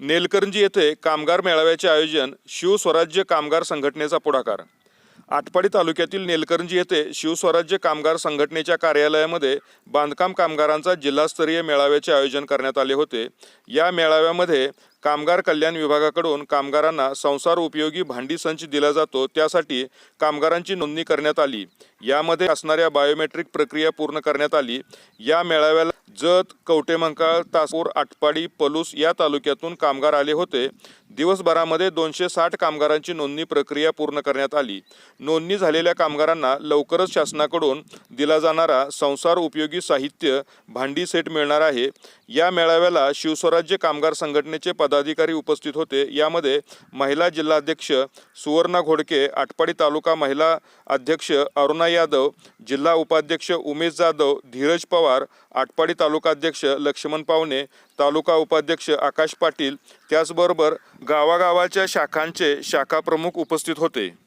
नेलकरंजी येथे कामगार मेळाव्याचे आयोजन शिवस्वराज्य कामगार संघटनेचा पुढाकार. आटपाडी तालुक्यातील नेलकरंजी येथे शिवस्वराज्य कामगार संघटनेच्या कार्यालयामध्ये बांधकाम कामगारांचा जिल्हास्तरीय मेळाव्याचे आयोजन करण्यात आले होते. या मेळाव्यामध्ये कामगार कल्याण विभागाकडून कामगारांना संसार उपयोगी भांडी संच दिला जातो त्यासाठी कामगारांची नोंदणी करण्यात आली. यामध्ये असणाऱ्या बायोमेट्रिक प्रक्रिया पूर्ण करण्यात आली. या मेळाव्याला जत कवटेमंकाळ तासपूर आटपाडी पलूस या तालुक्यातून कामगार आले होते. दिवसभरामध्ये दोनशे साठ कामगारांची नोंदणी प्रक्रिया पूर्ण करण्यात आली. नोंदणी झालेल्या कामगारांना लवकरच शासनाकडून दिला जाणारा संसार उपयोगी साहित्य भांडी सेट मिळणार आहे. या मेळाव्याला शिवस्वराज्य कामगार संघटनेचे पदाधिकारी उपस्थित होते. यामध्ये महिला जिल्हाध्यक्ष सुवर्णा घोडके आटपाडी तालुका महिला अध्यक्ष अरुणा यादव जिल्हा उपाध्यक्ष उमेश जाधव धीरज पवार आटपाडी तालुकाध्यक्ष लक्ष्मण पावणे तालुका उपाध्यक्ष आकाश पाटील त्याचबरोबर गावागावाच्या शाखांचे शाखा प्रमुख उपस्थित होते.